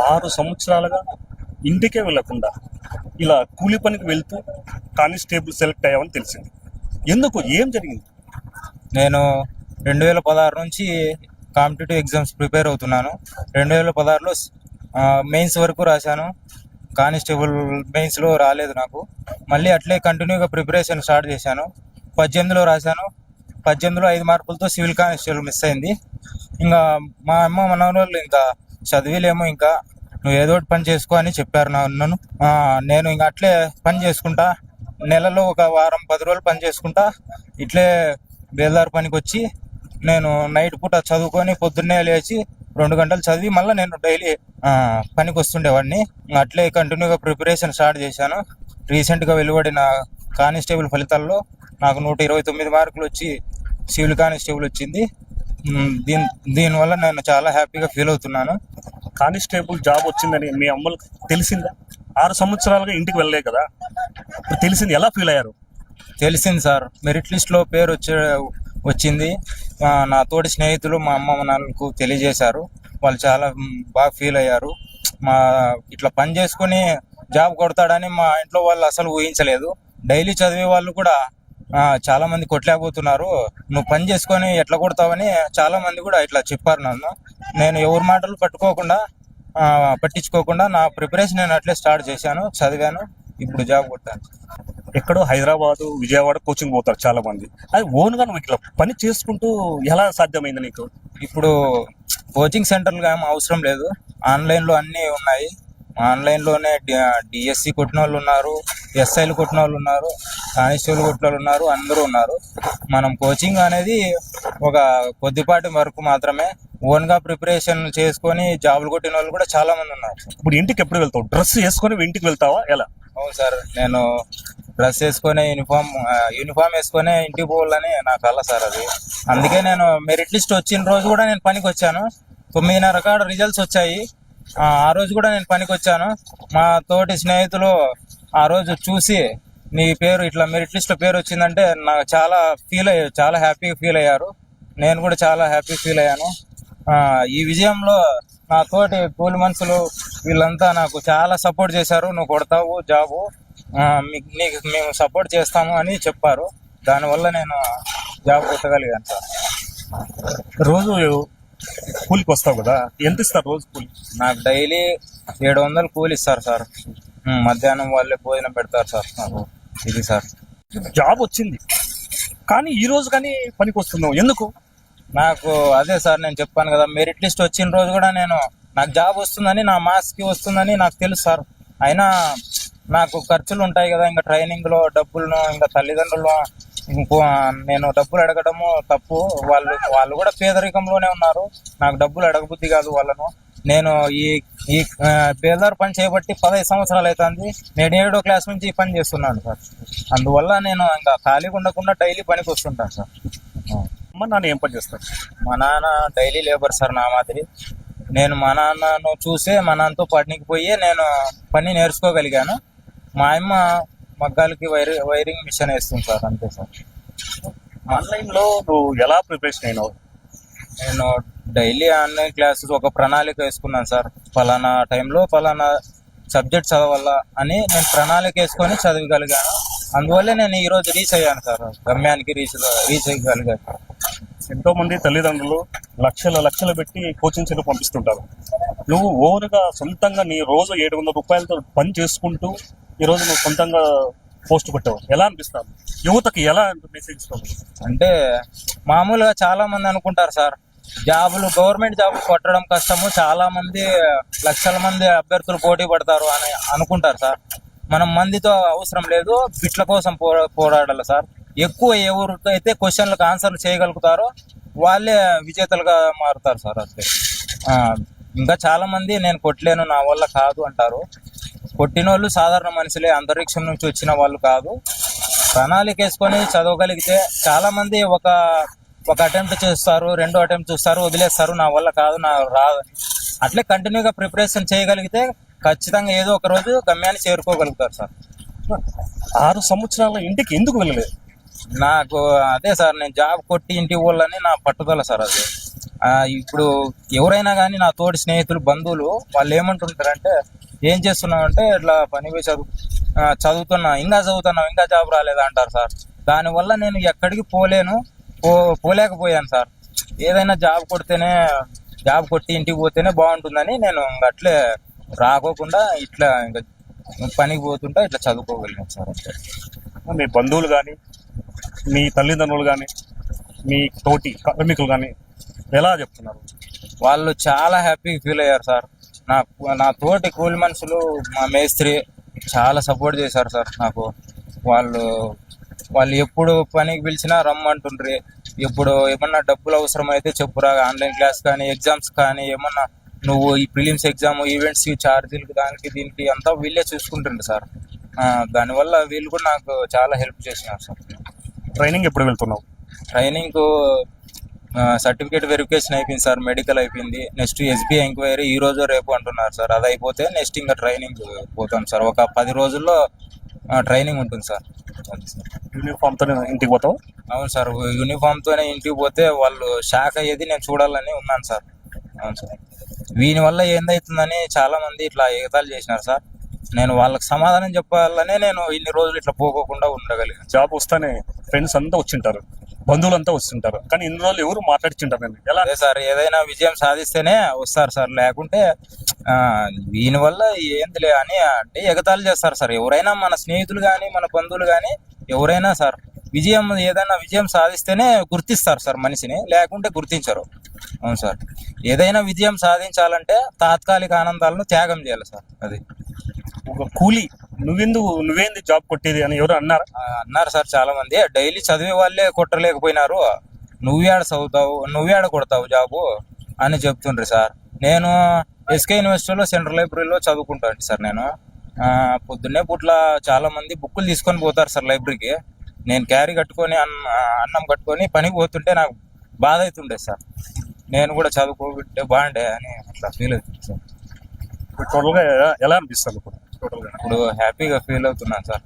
ఆరు సంవత్సరాలుగా ఇంటికే వెళ్ళకుండా ఇలా కూలి పనికి వెళ్తూ కానిస్టేబుల్ సెలెక్ట్ అయ్యామని తెలిసింది. ఎందుకు? ఏం జరిగింది? నేను రెండు వేల పదహారు నుంచి కాంపిటేటివ్ ఎగ్జామ్స్ ప్రిపేర్ అవుతున్నాను. రెండు వేల పదహారులో మెయిన్స్ వరకు రాశాను. కానిస్టేబుల్ మెయిన్స్లో రాలేదు నాకు. మళ్ళీ అట్లే కంటిన్యూగా ప్రిపరేషన్ స్టార్ట్ చేశాను. పద్దెనిమిదిలో రాశాను. పద్దెనిమిదిలో ఐదు మార్కులతో సివిల్ కానిస్టేబుల్ మిస్ అయింది. ఇంకా మా అమ్మ మా ఇంకా చదివిలేము ఇంకా. నువ్వు ఏదో ఒకటి పని చేసుకో అని చెప్పారు నా నన్ను. నేను ఇంకా అట్లే పని చేసుకుంటా. నెలలో ఒక వారం పది రోజులు పని చేసుకుంటా. ఇట్లే బేదారు పనికి వచ్చి నేను నైట్ పూట చదువుకొని పొద్దున్నే లేచి రెండు గంటలు చదివి మళ్ళీ నేను డైలీ పనికి వస్తుండేవాడిని. అట్లే కంటిన్యూగా ప్రిపరేషన్ స్టార్ట్ చేశాను. రీసెంట్గా వెలువడిన కానిస్టేబుల్ ఫలితాల్లో నాకు నూట ఇరవై తొమ్మిది మార్కులు వచ్చి సివిల్ కానిస్టేబుల్ వచ్చింది. దీని దీనివల్ల నేను చాలా హ్యాపీగా ఫీల్ అవుతున్నాను. కానిస్టేబుల్ జాబ్ వచ్చిందని మీ అమ్మలకు తెలిసిందా? ఆరు సంవత్సరాలుగా ఇంటికి వెళ్ళలే కదా. ఇప్పుడు తెలిసింది ఎలా ఫీల్ అయ్యారు? తెలిసింది సార్. మెరిట్ లిస్ట్లో పేరు వచ్చే వచ్చింది. ఆ, నా తోటి స్నేహితులు మా అమ్మ నాన్నకు తెలియజేశారు. వాళ్ళు చాలా బాగా ఫీల్ అయ్యారు. మా ఇట్లా పని చేసుకుని జాబ్ కొడతాడని మా ఇంట్లో వాళ్ళు అసలు ఊహించలేదు. డైలీ చదివే వాళ్ళు కూడా చాలా మంది కొట్టలేకపోతున్నారు. నువ్వు పని చేసుకొని ఎట్లా కొడతావని చాలా మంది కూడా ఇట్లా చెప్పారు నన్ను. నేను ఎవరి మాటలు పట్టుకోకుండా ఆ, పట్టించుకోకుండా నా ప్రిపరేషన్ నేను అట్లే స్టార్ట్ చేశాను చదివాను ఇప్పుడు జాబ్ కొట్టాను ఎక్కడో హైదరాబాద్ విజయవాడ కోచింగ్ పోతారు చాలా మంది అది ఓన్గా నువ్వు ఇట్లా పని చేసుకుంటూ ఎలా సాధ్యమైంది నీకు? ఇప్పుడు కోచింగ్ సెంటర్లు ఏం అవసరం లేదు. ఆన్లైన్లో అన్నీ ఉన్నాయి. ఆన్లైన్లోనే డిఎస్సి కొట్టిన వాళ్ళు ఉన్నారు ఎస్ఐలు కొట్టిన వాళ్ళు ఉన్నారు కానిస్టేబుల్ కొట్టిన వాళ్ళు ఉన్నారు అందరూ ఉన్నారు. మనం కోచింగ్ అనేది ఒక కొద్దిపాటి వరకు మాత్రమే ఓన్గా ప్రిపరేషన్ చేసుకొని జాబులు కొట్టిన వాళ్ళు కూడా చాలా మంది ఉన్నారు. ఇప్పుడు ఇంటికి ఎప్పుడు వెళ్తావు? డ్రెస్ వేసుకొని ఇంటికి వెళ్తావా? ఎలా? అవును సార్ నేను డ్రెస్ వేసుకొని యూనిఫామ్ యూనిఫామ్ వేసుకొని ఇంటికి పోవాలని నా కళ సార్ అది. అందుకే నేను మెరిట్ లిస్ట్ వచ్చిన రోజు కూడా నేను పనికి వచ్చాను. తొమ్మిదిన్నర కాడ రిజల్ట్స్ వచ్చాయి. ఆ రోజు కూడా నేను పనికి వచ్చాను. మా తోటి స్నేహితులు ఆ రోజు చూసి నీ పేరు ఇట్లా మెరిట్ లిస్ట్ పేరు వచ్చిందంటే నాకు చాలా ఫీల్ అయ్యారు చాలా హ్యాపీగా ఫీల్ అయ్యారు. నేను కూడా చాలా హ్యాపీ ఫీల్ అయ్యాను. ఈ విజయంలో నా తోటి కూలి మనుషులు వీళ్ళంతా నాకు చాలా సపోర్ట్ చేశారు. నువ్వు కొడతావు జాబు నీకు మేము సపోర్ట్ చేస్తాము అని చెప్పారు. దానివల్ల నేను జాబ్ కొట్టగలిగాను సార్. రోజు కూలికి వస్తావు కదా? ఎంత ఇస్తారు రోజు కూలి? నాకు డైలీ ఏడు వందలు కూలి ఇస్తారు సార్. మధ్యాహ్నం వాళ్ళే భోజనం పెడతారు సార్ నాకు. ఇది సార్. జాబ్ వచ్చింది. కానీ ఈ రోజు కానీ పనికి వస్తున్నావు ఎందుకు? నాకు అదే సార్ నేను చెప్పాను కదా మెరిట్ లిస్ట్ వచ్చిన రోజు కూడా నేను నాకు జాబ్ వస్తుందని నా మాస్కి కి వస్తుందని నాకు తెలుసు సార్. అయినా నాకు ఖర్చులు ఉంటాయి కదా ఇంకా ట్రైనింగ్లో డబ్బులను ఇంకా తల్లిదండ్రులు ఇంకో నేను డబ్బులు అడగడము తప్పు. వాళ్ళు వాళ్ళు కూడా పేదరికంలోనే ఉన్నారు. నాకు డబ్బులు అడగబుద్ధి కాదు వాళ్ళను. నేను ఈ ఈ పేదారు పని చేయబట్టి పదహైదు సంవత్సరాలు అవుతుంది నేను ఏడో క్లాస్ నుంచి ఈ పని చేస్తున్నాను సార్. అందువల్ల నేను ఇంకా ఖాళీగా ఉండకుండా డైలీ పనికి వస్తుంటాను సార్. అమ్మ నాన్న ఏం పని చేస్తారు మా నాన్న డైలీ లేబర్ సార్ నా మాదిరి. నేను మా నాన్నను చూసే మా నాన్నతో పనికి పోయి నేను పని నేర్చుకోగలిగాను. మా అమ్మ మగ్గాలకి వైర్ వైరింగ్ మిషన్ వేస్తుంది సార్ అంతే సార్. ఆన్లైన్లో నువ్వు ఎలా ప్రిపరేషన్ అయినావు? నేను డైలీ ఆన్లైన్ క్లాసెస్ ఒక ప్రణాళిక వేసుకున్నాను సార్. ఫలానా టైంలో ఫలానా సబ్జెక్ట్ చదవాలా అని నేను ప్రణాళిక వేసుకొని చదవగలిగాను. అందువల్లే నేను ఈ రోజు రీచ్ అయ్యాను సార్. గమ్యానికి రీచ్ రీచ్ అయ్యగలిగాను. ఎంతో మంది తల్లిదండ్రులు లక్షల లక్షలు పెట్టి కోచింగ్ సెంటర్ పంపిస్తుంటారు. నువ్వు ఓవర్గా సొంతంగా నీ రోజు ఏడు వందల రూపాయలతో పని చేసుకుంటూ ఈ రోజు నువ్వు సొంతంగా పోస్ట్ పెట్టావు ఎలా అనిపిస్తావు యువతకి ఎలా మెసేజ్ ఇస్తావు అంటే మామూలుగా చాలా మంది అనుకుంటారు సార్. జాబులు గవర్నమెంట్ జాబులు కొట్టడం కష్టము. చాలా మంది లక్షల మంది అభ్యర్థులు పోటీ పడతారు అని అనుకుంటారు సార్. మనం మందితో అవసరం లేదు. బిట్ల కోసం పో పోరాడాలి సార్. ఎక్కువ ఎవరికైతే అయితే క్వశ్చన్లకు ఆన్సర్లు చేయగలుగుతారో వాళ్ళే విజేతలుగా మారుతారు సార్ అంతే. ఆ, ఇంకా చాలా మంది నేను కొట్టలేను నా వల్ల కాదు అంటారు. కొట్టిన వాళ్ళు సాధారణ మనుషులే అంతరిక్షం నుంచి వచ్చిన వాళ్ళు కాదు. ప్రణాళిక వేసుకొని చదవగలిగితే చాలా మంది ఒక ఒక అటెంప్ట్ చేస్తారు రెండో అటెంప్ట్ చూస్తారు వదిలేస్తారు నా వల్ల కాదు నా రాదు అట్లే కంటిన్యూగా ప్రిపరేషన్ చేయగలిగితే ఖచ్చితంగా ఏదో ఒక రోజు గమ్యాన్ని చేరుకోగలుగుతారు సార్. ఆరు సంవత్సరాల ఇంటికి ఎందుకు వెళ్ళలేదు? నాకు అదే సార్ నేను జాబ్ కొట్టి ఇంటికి వాళ్ళని నా పట్టుదల సార్ అది. ఇప్పుడు ఎవరైనా కానీ నా తోటి స్నేహితులు బంధువులు వాళ్ళు ఏమంటుంటారంటే ఏం చేస్తున్నావు? అంటే ఇట్లా పని పోయి చదువు ఆ, చదువుతున్నా ఇంకా చదువుతున్నావు ఇంకా జాబ్ రాలేదా? అంటారు సార్. దానివల్ల నేను ఎక్కడికి పోలేను పో పోలేకపోయాను సార్. ఏదైనా జాబ్ కొడితేనే జాబ్ కొట్టి ఇంటికి పోతేనే బాగుంటుందని నేను అట్లే రాకోకుండా ఇట్లా ఇంకా పనికి పోతుంటా ఇట్లా చదువుకోగలిగాను సార్ మీ బంధువులు కానీ మీ తల్లిదండ్రులు కానీ మీ తోటి కార్మికులు కానీ ఎలా చెప్తున్నారు? వాళ్ళు చాలా హ్యాపీ ఫీల్ అయ్యారు సార్. నా నా తోటి కూలి మనుషులు మా మేస్త్రి చాలా సపోర్ట్ చేశారు సార్ నాకు. వాళ్ళు వాళ్ళు ఎప్పుడు పనికి పిలిచినా రమ్మంటుండ్రి. ఇప్పుడు ఏమన్నా డబ్బులు అవసరమైతే చెప్పురా ఆన్లైన్ క్లాస్ కానీ ఎగ్జామ్స్ కానీ ఏమన్నా నువ్వు ఈ ప్రిలిమ్స్ ఎగ్జామ్ ఈవెంట్స్ ఛార్జీలకి దానికి దీనికి అంతా వీళ్ళే చూసుకుంటుండ్రు సార్. దానివల్ల వీళ్ళు కూడా నాకు చాలా హెల్ప్ చేసినారు సార్. ట్రైనింగ్ ఎప్పుడు వెళ్తున్నావు? ట్రైనింగ్ సర్టిఫికేట్ వెరిఫికేషన్ అయిపోయింది సార్ మెడికల్ అయిపోయింది. నెక్స్ట్ ఎస్బీఐ ఎంక్వైరీ ఈ రోజు రేపు అంటున్నారు సార్. అది అయిపోతే నెక్స్ట్ ఇంకా ట్రైనింగ్ పోతాం సార్. ఒక పది రోజుల్లో ట్రైనింగ్ ఉంటుంది సార్. అది సార్. యూనిఫామ్తో ఇంటికి పోతావు? అవును సార్. యూనిఫామ్ తోనే ఇంటికి పోతే వాళ్ళు షాక్ అయ్యేది నేను చూడాలని ఉన్నాను సార్. అవును సార్. వీని వల్ల ఏందవుతుందని చాలా మంది ఇట్లా ఎగతాలు చేసినారు సార్. నేను వాళ్ళకి సమాధానం చెప్పాలనే నేను ఇన్ని రోజులు ఇట్లా పోకోకుండా ఉండగలిగాను. జాబ్ వస్తానే ఫ్రెండ్స్ అంతా వచ్చింటారు. బంధువులంతా వస్తుంటారు. కానీ ఇన్ని రోజులు ఎవరు మాట్లాడిచ్చింటారు నేను ఎలా? అదే సార్ ఏదైనా విజయం సాధిస్తేనే వస్తారు సార్. లేకుంటే ఆ, దీనివల్ల ఏందిలే అని అంటే ఎగతాళి చేస్తారు సార్. ఎవరైనా మన స్నేహితులు కానీ మన బంధువులు కానీ ఎవరైనా సార్ విజయం ఏదైనా విజయం సాధిస్తేనే గుర్తిస్తారు సార్ మనిషిని. లేకుంటే గుర్తించరు. అవును సార్. ఏదైనా విజయం సాధించాలంటే తాత్కాలిక ఆనందాలను త్యాగం చేయాలి సార్. అది. ఒక కూలీ. నువ్వెందుకు నువ్వేంది జాబ్ కొట్టేది అని ఎవరు అన్నారా? అన్నారు సార్ చాలా మంది డైలీ చదివే వాళ్ళే కొట్టలేకపోయినారు. నువ్వేడ చదువుతావు నువ్వేడ కొడతావు జాబు అని చెప్తుండ్రి సార్. నేను ఎస్కే యూనివర్సిటీలో సెంట్రల్ లైబ్రరీలో చదువుకుంటాను సార్ నేను. పొద్దున్నే పూట్ల చాలా మంది బుక్కులు తీసుకొని పోతారు సార్ లైబ్రరీకి. నేను క్యారీ కట్టుకొని అన్న అన్నం కట్టుకొని పనికి పోతుంటే నాకు బాధ అవుతుండే సార్. నేను కూడా చదువుకోబట్టే బాగుండే అని అట్లా ఫీల్ అవుతుంది సార్. టోటల్గా ఎలా- ఎలా అనిపిస్తుంది ఇప్పుడు హ్యాపీగా ఫీల్ అవుతున్నాను సార్.